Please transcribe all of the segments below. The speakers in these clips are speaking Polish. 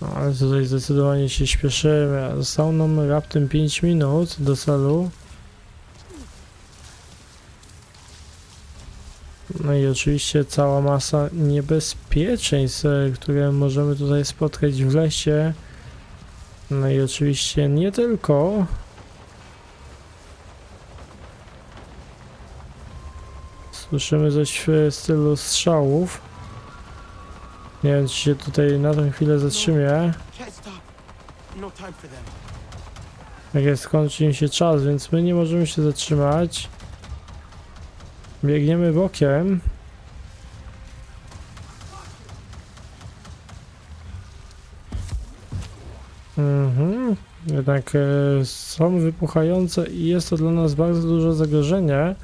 No, ale tutaj zdecydowanie się śpieszymy. Zostało nam raptem 5 minut do celu. No i oczywiście cała masa niebezpieczeństw, które możemy tutaj spotkać w lesie. No i oczywiście nie tylko. Słyszymy coś w stylu strzałów. Nie wiem, czy się tutaj na tą chwilę zatrzymię. Jak jest, skończy im się czas, więc my nie możemy się zatrzymać. Biegniemy bokiem. Mhm. Jednak e, są wypuchające i jest to dla nas bardzo duże zagrożenie.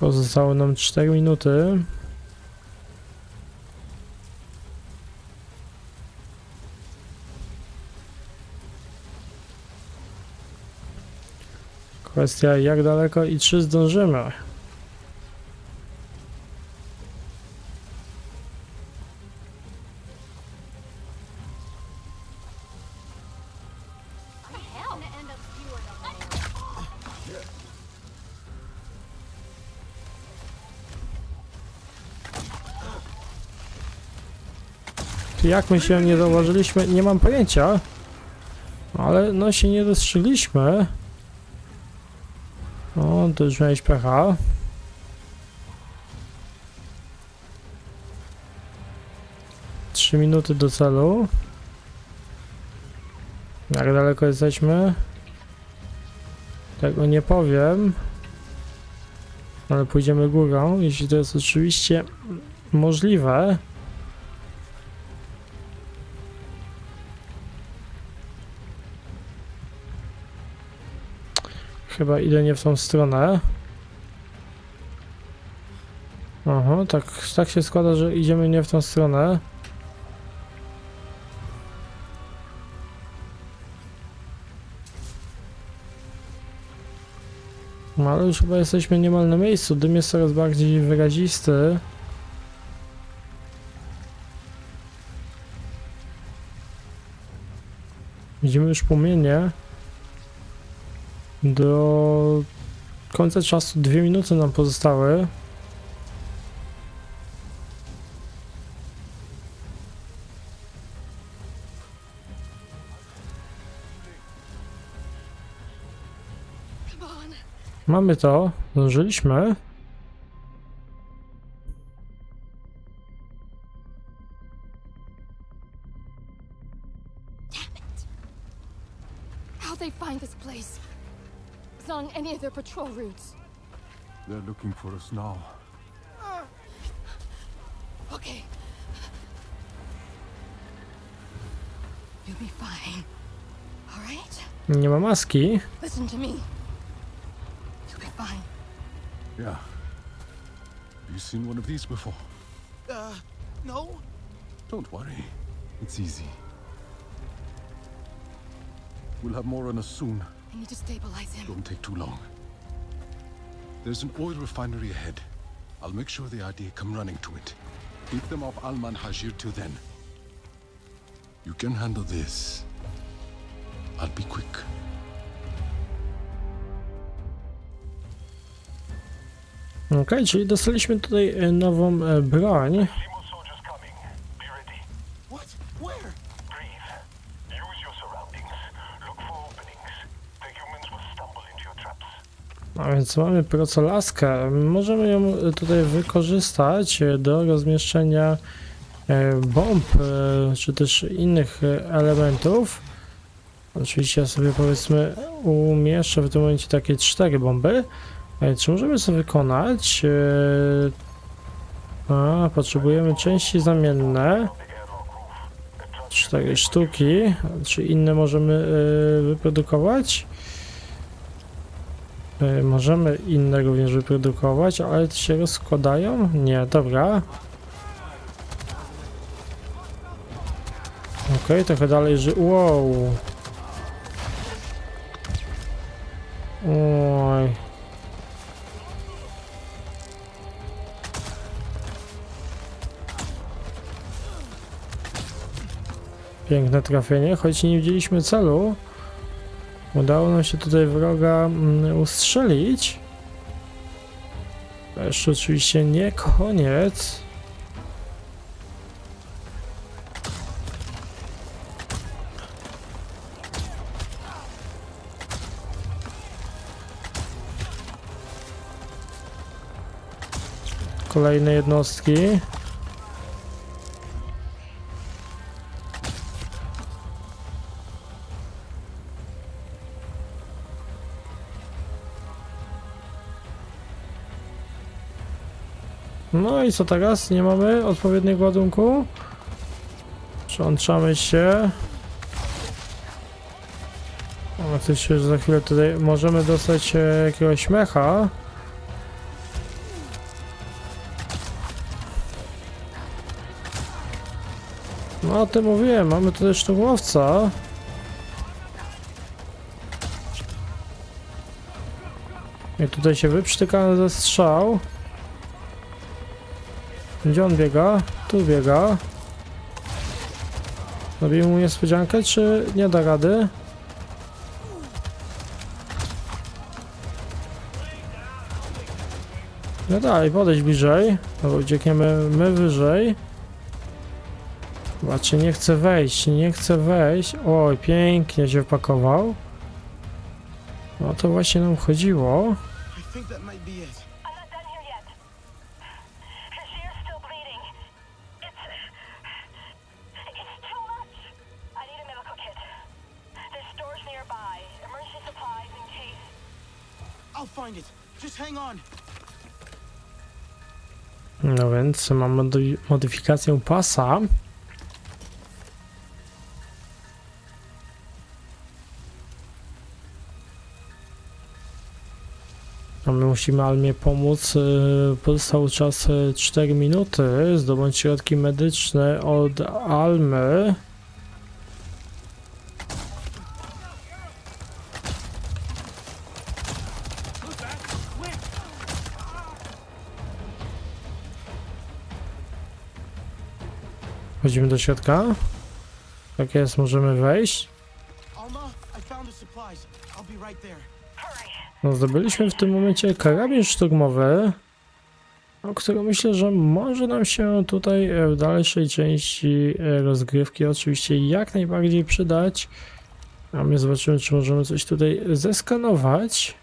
Pozostało nam 4 minuty. Kwestia jak daleko i czy zdążymy. Jak my się nie zauważyliśmy? Nie mam pojęcia. Ale no się nie dostrzegliśmy. O, to już miałeś pecha. Trzy minuty do celu. Jak daleko jesteśmy? Tego nie powiem. Ale pójdziemy górą, jeśli to jest oczywiście możliwe. Chyba idę nie w tą stronę. Aha, tak, tak się składa, że idziemy nie w tą stronę. No ale już chyba jesteśmy niemal na miejscu. Dym jest coraz bardziej wyrazisty. Widzimy już płomienie. Do końca czasu dwie minuty nam pozostały. Mamy to, zdążyliśmy. Any of their patrol routes. They're looking for us now. Okay. You'll be fine. All right? Nie ma maski. Listen to me. You'll be fine. Yeah. Have you seen one of these before? Uh, no? Don't worry. It's easy. We'll have more on us soon. I need to stabilize him. Don't take too long. There's an oil refinery ahead. I'll make sure the ID come running to it. Keep them off Alman Hajir till then. You can handle this. I'll be quick. Okej, czyli dostaliśmy tutaj nową broń. Więc mamy procolaskę. Możemy ją tutaj wykorzystać do rozmieszczenia e, bomb, e, czy też innych elementów. Oczywiście ja sobie powiedzmy umieszczę w tym momencie takie cztery bomby. E, Czy możemy sobie wykonać? A, potrzebujemy części zamienne. Cztery sztuki. Czy inne możemy wyprodukować? E, możemy inne również wyprodukować, ale się rozkładają? Nie, dobra. Okej, trochę dalej ży... Wow! Oj. Piękne trafienie, choć nie widzieliśmy celu. Udało nam się tutaj wroga mm, ustrzelić. To jeszcze oczywiście nie koniec. Kolejne jednostki. I co teraz? Nie mamy odpowiedniego ładunku? Przełączamy się. O, coś za chwilę tutaj możemy dostać e, jakiegoś mecha. No o tym mówiłem, mamy tutaj szturmowca. I tutaj się wyprztykamy ze strzał. Gdzie on biega? Tu biega. Robimy mu niespodziankę, czy nie da rady? No dalej, podejdź bliżej. No bo uciekniemy my wyżej. Zobaczcie, nie chce wejść, nie chce wejść. Oj, pięknie się wpakował. No to właśnie nam chodziło. I think that. No więc mam mody- modyfikację pasa. A my musimy Almie pomóc. y, Pozostał czas y, 4 minuty. Zdobądź środki medyczne od Almy. Wchodzimy do środka. Tak jest, możemy wejść. No, zdobyliśmy w tym momencie karabin szturmowy, o który myślę, że może nam się tutaj e, w dalszej części e, rozgrywki oczywiście jak najbardziej przydać. A my zobaczymy, czy możemy coś tutaj zeskanować.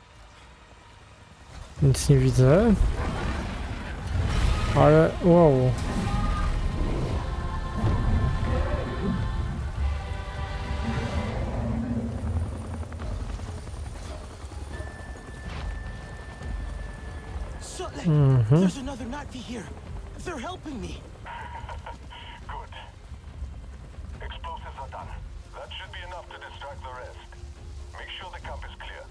Nic nie widzę. Ale wow. Sutley, Mhm. there's another Nazi here. They're helping me. Good. Explosives are done. That should be enough to distract the rest. Make sure the camp is clear.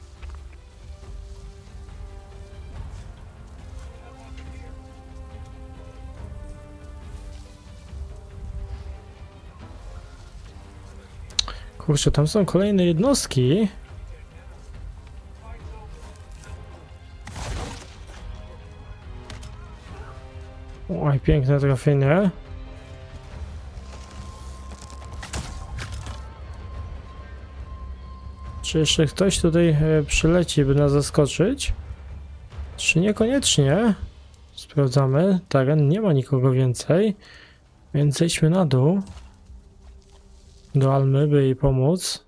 Kurczę, tam są kolejne jednostki. Piękne trafienie. Czy jeszcze ktoś tutaj e, przyleci, by nas zaskoczyć? Czy niekoniecznie? Sprawdzamy. Teren nie ma nikogo więcej. Więc zejdźmy na dół do Almy, by jej pomóc.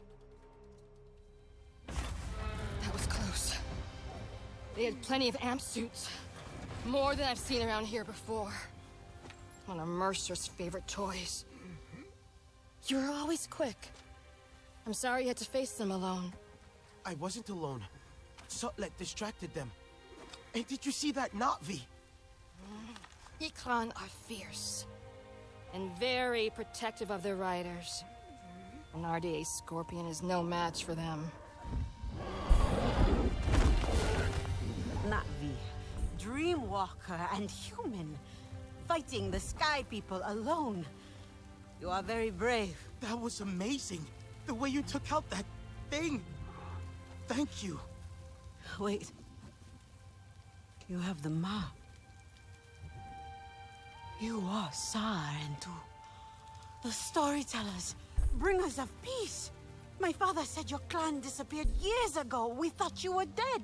More than I've seen around here before. One of Mercer's favorite toys. Mm-hmm. You were always quick. I'm sorry you had to face them alone. I wasn't alone. Sutlet distracted them. And did you see that Na'vi? Ikran mm-hmm. are fierce and very protective of their riders. Mm-hmm. An RDA Scorpion is no match for them. Na'vi, Dreamwalker, and human, fighting the Sky People alone. You are very brave. That was amazing. The way you took out that thing. Thank you. Wait. You have the map. You are Sar and Tu, the storytellers. bringers of peace. My father said your clan disappeared years ago. We thought you were dead.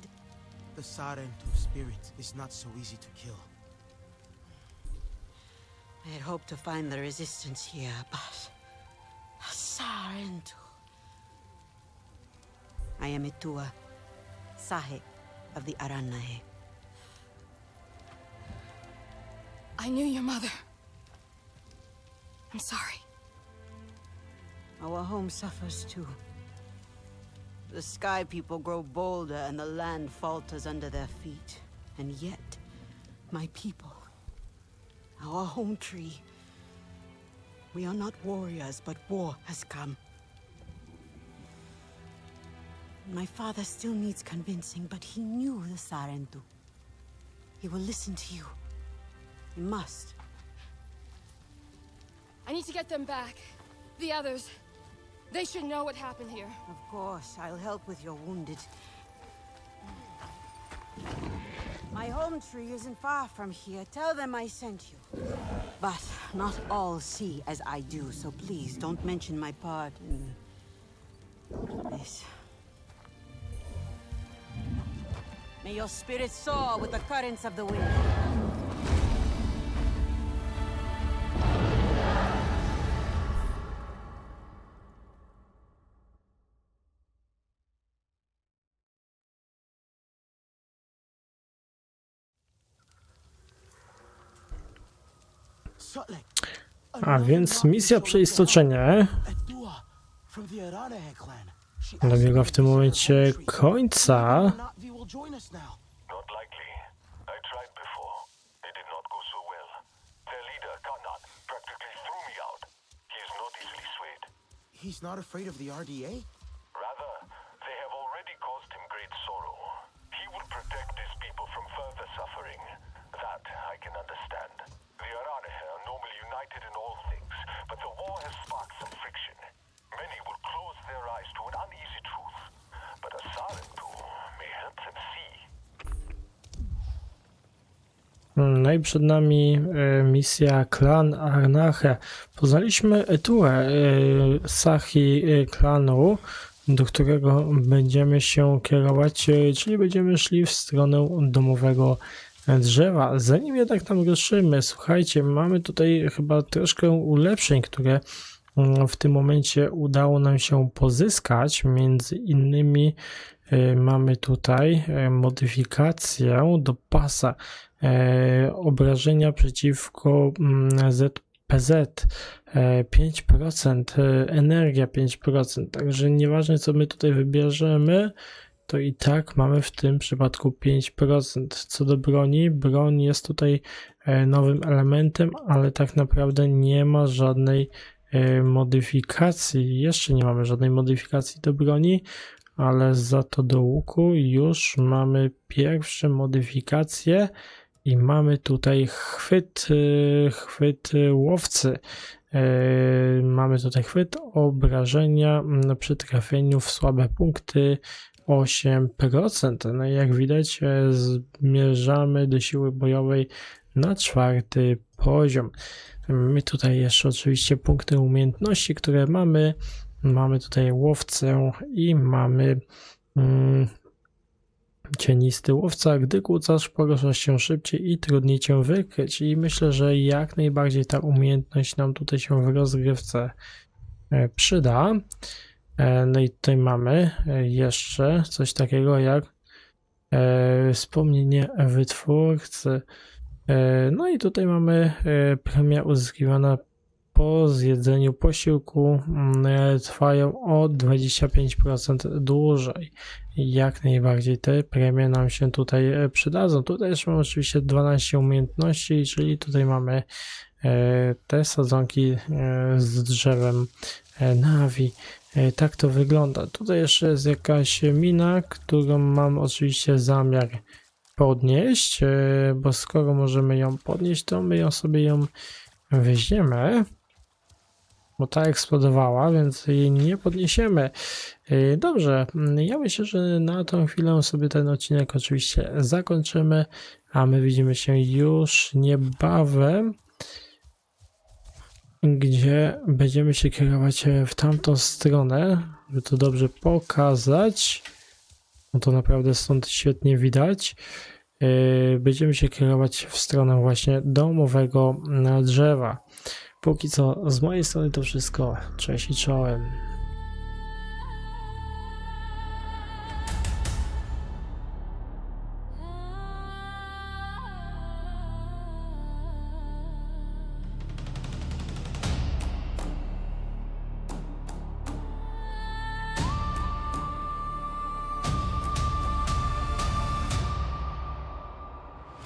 The Sarentu spirit is not so easy to kill. I had hoped to find the resistance here, but. Sarentu. I am Itua, Sahe of the Aranahe. I knew your mother. I'm sorry. Our home suffers too. The sky people grow bolder and the land falters under their feet. And yet, my people, our home tree, we are not warriors, but war has come. My father still needs convincing, but he knew the Sarentu. He will listen to you. He must. I need to get them back. The others. They should know what happened here. Of course, I'll help with your wounded. My home tree isn't far from here. Tell them I sent you. But not all see as I do, so please don't mention my part in this. May your spirit soar with the currents of the wind. A więc misja przeistoczenia the dobiega w tym momencie końca. Na'vi will join us now. Not united in all things, but the war has sparked some friction. Many will close their eyes to an uneasy truth, but a Sarentu may help them see. No i przed nami e, misja klan Arnache. Poznaliśmy Etuę e, Sahi e, klanu, do którego będziemy się kierować, czyli będziemy szli w stronę domowego drzewa. Zanim jednak tam ruszymy, słuchajcie, mamy tutaj chyba troszkę ulepszeń, które mm, w tym momencie udało nam się pozyskać. Między innymi e, mamy tutaj e, modyfikację do pasa e, obrażenia przeciwko mm, ZPZ e, 5%, e, energia 5%. Także nieważne co my tutaj wybierzemy, to i tak mamy w tym przypadku 5%. Co do broni, broń jest tutaj e, nowym elementem, ale tak naprawdę nie ma żadnej e, modyfikacji. Jeszcze nie mamy żadnej modyfikacji do broni, ale za to do łuku już mamy pierwsze modyfikacje i mamy tutaj chwyt, e, chwyt łowcy. Mamy tutaj chwyt obrażenia przy trafieniu w słabe punkty 8%. No i jak widać, e, zmierzamy do siły bojowej na czwarty poziom. My tutaj jeszcze oczywiście punkty umiejętności, które mamy. Mamy tutaj łowcę i mamy mm, cienisty łowca. Gdy kłócasz, poruszasz się szybciej i trudniej cię wykryć. I myślę, że jak najbardziej ta umiejętność nam tutaj się w rozgrywce e, przyda. E, No i tutaj mamy e, jeszcze coś takiego jak e, wspomnienie wytwórcy. No i tutaj mamy premia uzyskiwana po zjedzeniu posiłku mm, trwają o 25% dłużej. Jak najbardziej te premie nam się tutaj przydadzą. Tutaj jeszcze mamy oczywiście 12 umiejętności, czyli tutaj mamy te sadzonki z drzewem Navi. E, Tak to wygląda. Tutaj jeszcze jest jakaś mina, którą mam oczywiście zamiar podnieść, e, bo skoro możemy ją podnieść, to my ją sobie ją weźmiemy, bo ta eksplodowała, więc jej nie podniesiemy. E, Dobrze, mm, ja myślę, że na tą chwilę sobie ten odcinek oczywiście zakończymy, a my widzimy się już niebawem gdzie będziemy się kierować e, w tamtą stronę, żeby to dobrze pokazać. No to naprawdę stąd świetnie widać. Yy, Będziemy się kierować w stronę właśnie domowego e, drzewa. Póki co z mojej strony to wszystko. Cześć i czołem.